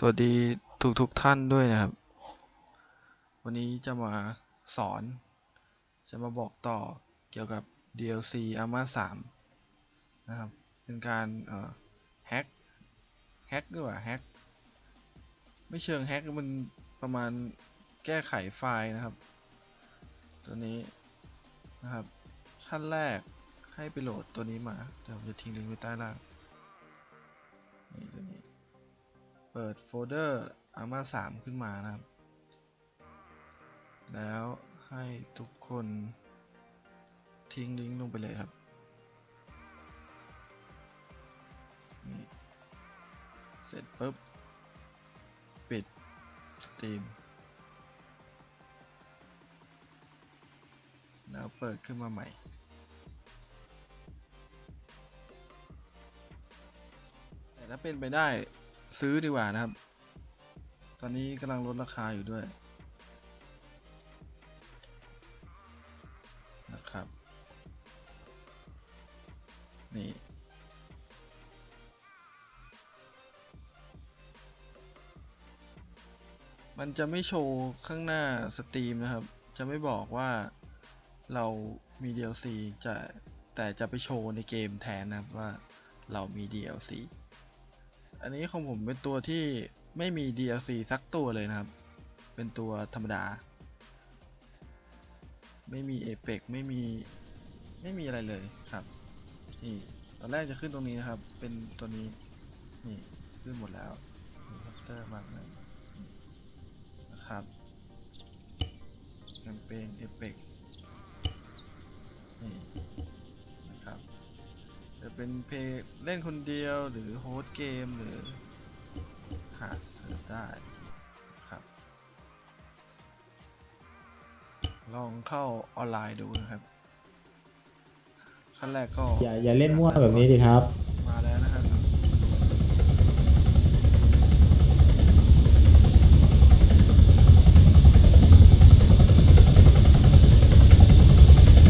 สวัสดีทุกทุกๆท่านด้วยนะครับ วันนี้จะมาสอน จะมาบอกต่อเกี่ยวกับ DLC Arma 3 นะครับ เป็นการแฮกแฮกด้วยว่าแฮกไม่เชิงแฮกมันประมาณแก้ไขไฟล์นะครับ ตัวนี้นะครับ ขั้นแรกให้ไปโหลดตัวนี้มา เดี๋ยวผมจะทิ้งลิงก์ไว้ใต้ล่างนี่ตัวนี้ เปิดโฟลเดอร์ ARMA 3ขึ้นมานะครับ แล้วให้ทุกคนทิ้งลิงก์ลงไปเลยครับนี่เสร็จปุ๊บ ปิดสตรีม แล้วเปิดขึ้นมาใหม่ แต่ถ้าเป็นไปได้ ซื้อดีกว่านะครับ ตอนนี้กำลังลดราคาอยู่ด้วยนะครับ นี่มันจะไม่โชว์ข้างหน้าสตรีมนะครับ จะไม่บอกว่าเรามี DLC จะแต่จะไปโชว์ในเกมแทนนะครับว่าเรามี DLC อันนี้ของผมเป็นตัวที่ไม่มี DLC สักตัวเลยนะครับ เป็นตัวธรรมดา ไม่มีเอ e ปไม่มี ไม่มีอะไรเลยครับ นี่ ตอนแรกจะขึ้นตรงนี้นะครับ เป็นตัวนี้ นี่ ขึ้นหมดแล้วนี่คัพเตอร์มากเลยนะครับแคมเปญเอ e ปนี่ เป็นเพลย์เล่นคนเดียวหรือโฮสต์เกมหรือหาเสิร์ฟได้ครับ ลองเข้าออนไลน์ดูนะครับ ขั้นแรกก็อย่าอย่าเล่นมั่วแบบนี้ดิครับ มาแล้วนะครับ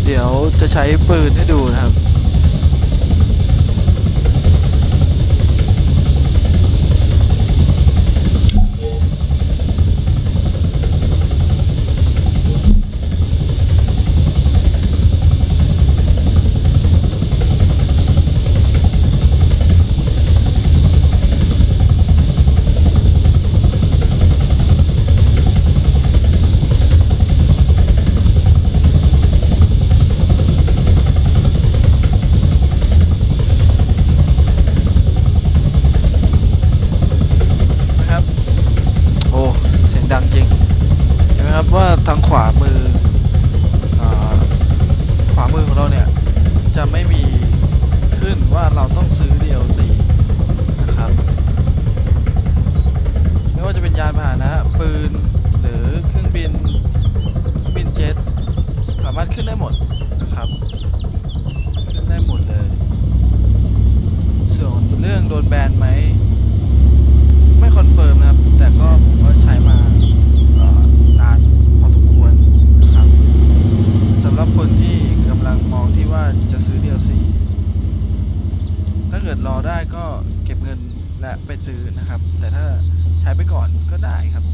เดี๋ยวจะใช้ปืนให้ดูนะครับนะครับ ขึ้นได้หมดนะครับขึ้นได้หมดเลย ส่วนเรื่องโดนแบนไหม ไม่คอนเฟิร์มนะครับ แต่ก็ผมก็ใช้มาเอ่อนานพอสมควรนะครับสำหรับคนที่กำลังมองที่ว่าจะซื้อ DLC ถ้าเกิดรอได้ก็เก็บเงินและไปซื้อนะครับ แต่ถ้าใช้ไปก่อนก็ได้ครับ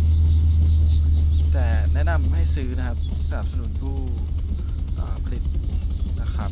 แต่แนะนำให้ซื้อนะครับสนับสนุนผู้เอ่อ ผลิตนะครับ